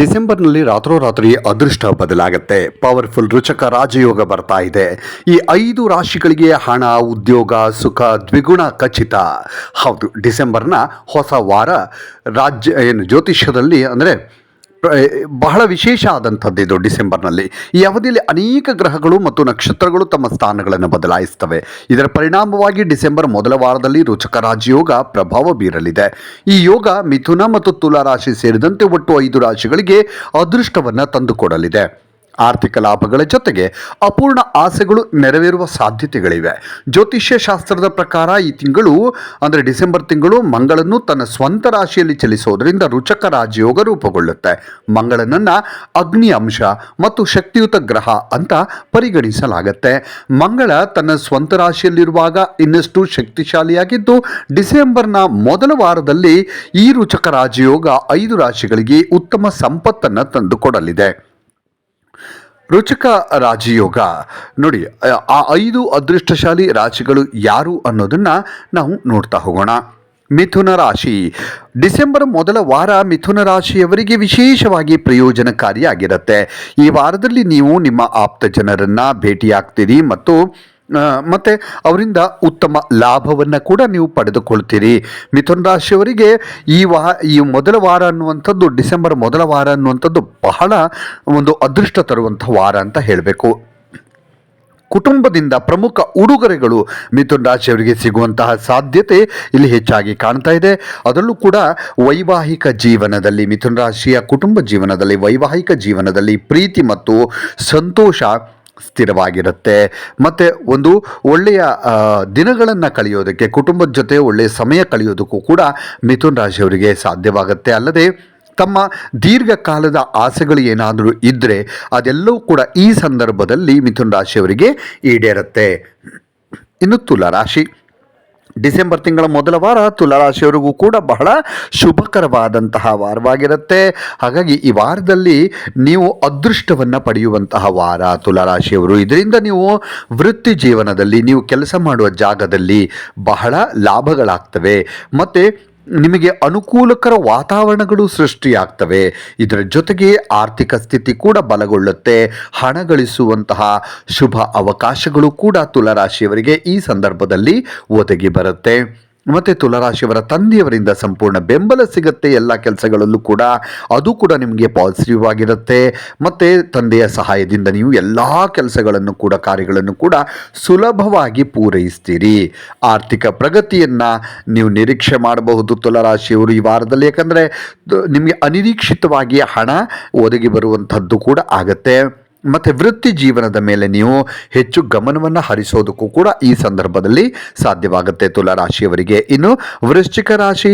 ಡಿಸೆಂಬರ್ನಲ್ಲಿ ರಾತ್ರೋರಾತ್ರಿ ಅದೃಷ್ಟ ಬದಲಾಗುತ್ತೆ. ಪವರ್ಫುಲ್ ರುಚಕ ರಾಜಯೋಗ ಬರ್ತಾ ಇದೆ. ಈ ಐದು ರಾಶಿಗಳಿಗೆ ಹಣ, ಉದ್ಯೋಗ, ಸುಖ, ದ್ವಿಗುಣ ಖಚಿತ. ಹೌದು, ಡಿಸೆಂಬರ್ನ ಹೊಸ ವಾರ ರಾಜ್ಯ, ಏನು ಜ್ಯೋತಿಷ್ಯದಲ್ಲಿ ಅಂದರೆ ಬಹಳ ವಿಶೇಷ ಆದಂಥದ್ದು ಇದು ಡಿಸೆಂಬರ್ನಲ್ಲಿ. ಈ ಅವಧಿಯಲ್ಲಿ ಅನೇಕ ಗ್ರಹಗಳು ಮತ್ತು ನಕ್ಷತ್ರಗಳು ತಮ್ಮ ಸ್ಥಾನಗಳನ್ನು ಬದಲಾಯಿಸ್ತವೆ ಇದರ ಪರಿಣಾಮವಾಗಿ ಡಿಸೆಂಬರ್ ಮೊದಲ ವಾರದಲ್ಲಿ ರುಚಕ ರಾಜಯೋಗ ಪ್ರಭಾವ ಬೀರಲಿದೆ. ಈ ಯೋಗ ಮಿಥುನ ಮತ್ತು ತುಲಾ ರಾಶಿ ಸೇರಿದಂತೆ ಒಟ್ಟು ಐದು ರಾಶಿಗಳಿಗೆ ಅದೃಷ್ಟವನ್ನು ತಂದುಕೊಡಲಿದೆ. ಆರ್ಥಿಕ ಲಾಭಗಳ ಜೊತೆಗೆ ಅಪೂರ್ಣ ಆಸೆಗಳು ನೆರವೇರುವ ಸಾಧ್ಯತೆಗಳಿವೆ. ಜ್ಯೋತಿಷ್ಯ ಶಾಸ್ತ್ರದ ಪ್ರಕಾರ ಈ ತಿಂಗಳು, ಅಂದರೆ ಡಿಸೆಂಬರ್ ತಿಂಗಳು, ಮಂಗಳನ್ನು ತನ್ನ ಸ್ವಂತ ರಾಶಿಯಲ್ಲಿ ಚಲಿಸೋದರಿಂದ ರುಚಕ ರಾಜಯೋಗ ರೂಪುಗೊಳ್ಳುತ್ತೆ. ಮಂಗಳನನ್ನು ಅಗ್ನಿ ಅಂಶ ಮತ್ತು ಶಕ್ತಿಯುತ ಗ್ರಹ ಅಂತ ಪರಿಗಣಿಸಲಾಗುತ್ತೆ. ಮಂಗಳ ತನ್ನ ಸ್ವಂತ ರಾಶಿಯಲ್ಲಿರುವಾಗ ಇನ್ನಷ್ಟು ಶಕ್ತಿಶಾಲಿಯಾಗಿದ್ದು, ಡಿಸೆಂಬರ್ನ ಮೊದಲ ವಾರದಲ್ಲಿ ಈ ರುಚಕ ರಾಜಯೋಗ ಐದು ರಾಶಿಗಳಿಗೆ ಉತ್ತಮ ಸಂಪತ್ತನ್ನು ತಂದುಕೊಡಲಿದೆ. ರುಚಕ ರಾಜಯೋಗ. ನೋಡಿ ಆ ಐದು ಅದೃಷ್ಟಶಾಲಿ ರಾಶಿಗಳು ಯಾರು ಅನ್ನೋದನ್ನು ನಾವು ನೋಡ್ತಾ ಹೋಗೋಣ. ಮಿಥುನ ರಾಶಿ. ಡಿಸೆಂಬರ್ ಮೊದಲ ವಾರ ಮಿಥುನ ರಾಶಿಯವರಿಗೆ ವಿಶೇಷವಾಗಿ ಪ್ರಯೋಜನಕಾರಿಯಾಗಿರುತ್ತೆ. ಈ ವಾರದಲ್ಲಿ ನೀವು ನಿಮ್ಮ ಆಪ್ತ ಜನರನ್ನು ಭೇಟಿಯಾಗ್ತೀರಿ ಮತ್ತು ಮತ್ತೆ ಅವರಿಂದ ಉತ್ತಮ ಲಾಭವನ್ನು ಕೂಡ ನೀವು ಪಡೆದುಕೊಳ್ತೀರಿ. ಮಿಥುನ ರಾಶಿಯವರಿಗೆ ಈ ವಾ, ಈ ಮೊದಲ ವಾರ ಅನ್ನುವಂಥದ್ದು, ಡಿಸೆಂಬರ್ ಮೊದಲ ವಾರ ಅನ್ನುವಂಥದ್ದು ಬಹಳ ಒಂದು ಅದೃಷ್ಟ ತರುವಂಥ ವಾರ ಅಂತ ಹೇಳಬೇಕು. ಕುಟುಂಬದಿಂದ ಪ್ರಮುಖ ಉಡುಗೊರೆಗಳು ಮಿಥುನ್ ರಾಶಿಯವರಿಗೆ ಸಿಗುವಂತಹ ಸಾಧ್ಯತೆ ಇಲ್ಲಿ ಹೆಚ್ಚಾಗಿ ಕಾಣ್ತಾ ಇದೆ. ಅದರಲ್ಲೂ ಕೂಡ ವೈವಾಹಿಕ ಜೀವನದಲ್ಲಿ, ಮಿಥುನ್ ರಾಶಿಯ ಕುಟುಂಬ ಜೀವನದಲ್ಲಿ ವೈವಾಹಿಕ ಜೀವನದಲ್ಲಿ ಪ್ರೀತಿ ಮತ್ತು ಸಂತೋಷ ಸ್ಥಿರವಾಗಿರುತ್ತೆ. ಮತ್ತು ಒಂದು ಒಳ್ಳೆಯ ದಿನಗಳನ್ನು ಕಳೆಯೋದಕ್ಕೆ, ಕುಟುಂಬದ ಜೊತೆ ಒಳ್ಳೆಯ ಸಮಯ ಕಳೆಯೋದಕ್ಕೂ ಕೂಡ ಮಿಥುನ್ ರಾಶಿಯವರಿಗೆ ಸಾಧ್ಯವಾಗುತ್ತೆ. ಅಲ್ಲದೆ ತಮ್ಮ ದೀರ್ಘಕಾಲದ ಆಸೆಗಳು ಏನಾದರೂ ಇದ್ದರೆ ಅದೆಲ್ಲವೂ ಕೂಡ ಈ ಸಂದರ್ಭದಲ್ಲಿ ಮಿಥುನ್ ರಾಶಿಯವರಿಗೆ ಈಡೇರುತ್ತೆ. ಇನ್ನು ತುಲಾ ರಾಶಿ. ಡಿಸೆಂಬರ್ ತಿಂಗಳ ಮೊದಲ ವಾರ ತುಲಾರಾಶಿಯವರಿಗೂ ಕೂಡ ಬಹಳ ಶುಭಕರವಾದಂತಹ ವಾರವಾಗಿರುತ್ತೆ. ಹಾಗಾಗಿ ಈ ವಾರದಲ್ಲಿ ನೀವು ಅದೃಷ್ಟವನ್ನು ಪಡೆಯುವಂತಹ ವಾರ ತುಲಾರಾಶಿಯವರು. ಇದರಿಂದ ನೀವು ವೃತ್ತಿ ಜೀವನದಲ್ಲಿ ನೀವು ಕೆಲಸ ಮಾಡುವ ಜಾಗದಲ್ಲಿ ಬಹಳ ಲಾಭಗಳಾಗ್ತವೆ. ಮತ್ತು ನಿಮಗೆ ಅನುಕೂಲಕರ ವಾತಾವರಣಗಳು ಸೃಷ್ಟಿಯಾಗ್ತವೆ. ಇದರ ಜೊತೆಗೆ ಆರ್ಥಿಕ ಸ್ಥಿತಿ ಕೂಡ ಬಲಗೊಳ್ಳುತ್ತೆ. ಹಣ ಗಳಿಸುವಂತಹ ಶುಭ ಅವಕಾಶಗಳು ಕೂಡ ತುಲರಾಶಿಯವರಿಗೆ ಈ ಸಂದರ್ಭದಲ್ಲಿ ಒದಗಿ ಬರುತ್ತೆ. ಮತ್ತು ತುಲರಾಶಿಯವರ ತಂದೆಯವರಿಂದ ಸಂಪೂರ್ಣ ಬೆಂಬಲ ಸಿಗುತ್ತೆ ಎಲ್ಲ ಕೆಲಸಗಳಲ್ಲೂ ಕೂಡ. ಅದು ಕೂಡ ನಿಮಗೆ ಪಾಸಿಟಿವ್ ಆಗಿರುತ್ತೆ. ಮತ್ತು ತಂದೆಯ ಸಹಾಯದಿಂದ ನೀವು ಎಲ್ಲ ಕೆಲಸಗಳನ್ನು ಕೂಡ, ಕಾರ್ಯಗಳನ್ನು ಕೂಡ ಸುಲಭವಾಗಿ ಪೂರೈಸ್ತೀರಿ. ಆರ್ಥಿಕ ಪ್ರಗತಿಯನ್ನು ನೀವು ನಿರೀಕ್ಷೆ ಮಾಡಬಹುದು ತುಲರಾಶಿಯವರು ಈ ವಾರದಲ್ಲಿ. ಯಾಕಂದರೆ ನಿಮಗೆ ಅನಿರೀಕ್ಷಿತವಾಗಿ ಹಣ ಒದಗಿ ಬರುವಂಥದ್ದು ಕೂಡ ಆಗತ್ತೆ. ಮತ್ತು ವೃತ್ತಿ ಜೀವನದ ಮೇಲೆ ನೀವು ಹೆಚ್ಚು ಗಮನವನ್ನು ಹರಿಸೋದಕ್ಕೂ ಕೂಡ ಈ ಸಂದರ್ಭದಲ್ಲಿ ಸಾಧ್ಯವಾಗುತ್ತೆ. ತುಲಾ ರಾಶಿಯವರಿಗೆ. ಇನ್ನು ವೃಶ್ಚಿಕ ರಾಶಿ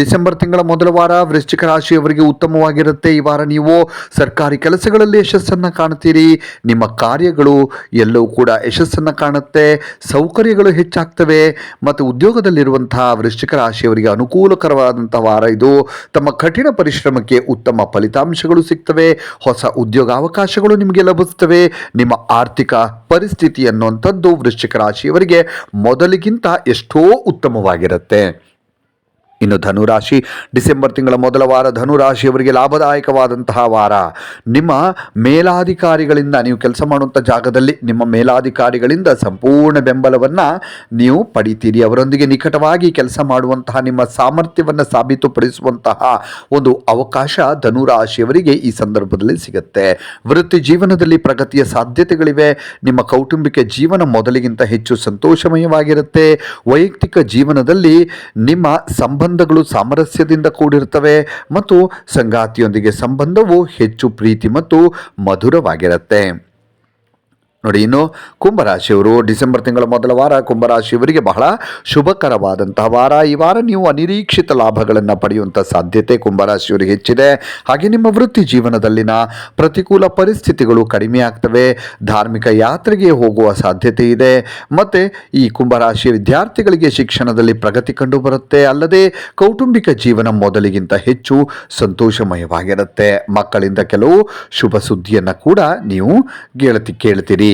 ಡಿಸೆಂಬರ್ ತಿಂಗಳ ಮೊದಲ ವಾರ ವೃಶ್ಚಿಕ ರಾಶಿಯವರಿಗೆ ಉತ್ತಮವಾಗಿರುತ್ತೆ. ಈ ವಾರ ನೀವು ಸರ್ಕಾರಿ ಕೆಲಸಗಳಲ್ಲಿ ಯಶಸ್ಸನ್ನು ಕಾಣ್ತೀರಿ. ನಿಮ್ಮ ಕಾರ್ಯಗಳು ಎಲ್ಲವೂ ಕೂಡ ಯಶಸ್ಸನ್ನು ಕಾಣುತ್ತೆ. ಸೌಕರ್ಯಗಳು ಹೆಚ್ಚಾಗ್ತವೆ. ಮತ್ತು ಉದ್ಯೋಗದಲ್ಲಿರುವಂತಹ ವೃಶ್ಚಿಕ ರಾಶಿಯವರಿಗೆ ಅನುಕೂಲಕರವಾದಂಥ ವಾರ ಇದು. ತಮ್ಮ ಕಠಿಣ ಪರಿಶ್ರಮಕ್ಕೆ ಉತ್ತಮ ಫಲಿತಾಂಶಗಳು ಸಿಗ್ತವೆ. ಹೊಸ ಉದ್ಯೋಗಾವಕಾಶಗಳು ನಿಮಗೆ ಲಭಿಸ್ತವೆ ನಿಮ್ಮ ಆರ್ಥಿಕ ಪರಿಸ್ಥಿತಿ ಅನ್ನುವಂಥದ್ದು ವೃಶ್ಚಿಕ ರಾಶಿಯವರಿಗೆ ಮೊದಲಿಗಿಂತ ಎಷ್ಟೋ ಉತ್ತಮವಾಗಿರುತ್ತೆ. ಇನ್ನು ಧನುರಾಶಿ, ಡಿಸೆಂಬರ್ ತಿಂಗಳ ಮೊದಲ ವಾರ ಧನುರಾಶಿಯವರಿಗೆ ಲಾಭದಾಯಕವಾದಂತಹ ವಾರ. ನಿಮ್ಮ ಮೇಲಾಧಿಕಾರಿಗಳಿಂದ ನೀವು ಕೆಲಸ ಮಾಡುವಂಥ ಜಾಗದಲ್ಲಿ ನಿಮ್ಮ ಮೇಲಾಧಿಕಾರಿಗಳಿಂದ ಸಂಪೂರ್ಣ ಬೆಂಬಲವನ್ನು ನೀವು ಪಡಿತೀರಿ. ಅವರೊಂದಿಗೆ ನಿಕಟವಾಗಿ ಕೆಲಸ ಮಾಡುವಂತಹ, ನಿಮ್ಮ ಸಾಮರ್ಥ್ಯವನ್ನು ಸಾಬೀತುಪಡಿಸುವಂತಹ ಒಂದು ಅವಕಾಶ ಧನುರಾಶಿಯವರಿಗೆ ಈ ಸಂದರ್ಭದಲ್ಲಿ ಸಿಗುತ್ತೆ. ವೃತ್ತಿ ಜೀವನದಲ್ಲಿ ಪ್ರಗತಿಯ ಸಾಧ್ಯತೆಗಳಿವೆ. ನಿಮ್ಮ ಕೌಟುಂಬಿಕ ಜೀವನ ಮೊದಲಿಗಿಂತ ಹೆಚ್ಚು ಸಂತೋಷಮಯವಾಗಿರುತ್ತೆ. ವೈಯಕ್ತಿಕ ಜೀವನದಲ್ಲಿ ನಿಮ್ಮ ಸಂಬಂಧಗಳು ಸಾಮರಸ್ಯದಿಂದ ಕೂಡಿರ್ತವೆ ಮತ್ತು ಸಂಗಾತಿಯೊಂದಿಗೆ ಸಂಬಂಧವು ಹೆಚ್ಚು ಪ್ರೀತಿ ಮತ್ತು ಮಧುರವಾಗಿರುತ್ತೆ. ನೋಡಿ, ಇನ್ನು ಕುಂಭರಾಶಿಯವರು ಡಿಸೆಂಬರ್ ತಿಂಗಳ ಮೊದಲ ವಾರ ಕುಂಭರಾಶಿಯವರಿಗೆ ಬಹಳ ಶುಭಕರವಾದಂತಹ ವಾರ. ಈ ವಾರ ನೀವು ಅನಿರೀಕ್ಷಿತ ಲಾಭಗಳನ್ನು ಪಡೆಯುವಂಥ ಸಾಧ್ಯತೆ ಕುಂಭರಾಶಿಯವರಿಗೆ ಹೆಚ್ಚಿದೆ. ಹಾಗೆ ನಿಮ್ಮ ವೃತ್ತಿ ಜೀವನದಲ್ಲಿನ ಪ್ರತಿಕೂಲ ಪರಿಸ್ಥಿತಿಗಳು ಕಡಿಮೆ ಆಗ್ತವೆ. ಧಾರ್ಮಿಕ ಯಾತ್ರೆಗೆ ಹೋಗುವ ಸಾಧ್ಯತೆ ಇದೆ. ಮತ್ತು ಈ ಕುಂಭರಾಶಿಯ ವಿದ್ಯಾರ್ಥಿಗಳಿಗೆ ಶಿಕ್ಷಣದಲ್ಲಿ ಪ್ರಗತಿ ಕಂಡು ಬರುತ್ತೆ. ಅಲ್ಲದೆ ಕೌಟುಂಬಿಕ ಜೀವನ ಮೊದಲಿಗಿಂತ ಹೆಚ್ಚು ಸಂತೋಷಮಯವಾಗಿರುತ್ತೆ. ಮಕ್ಕಳಿಂದ ಕೆಲವು ಶುಭ ಸುದ್ದಿಯನ್ನು ಕೂಡ ನೀವು ಗೆಳತಿ ಕೇಳ್ತೀರಿ.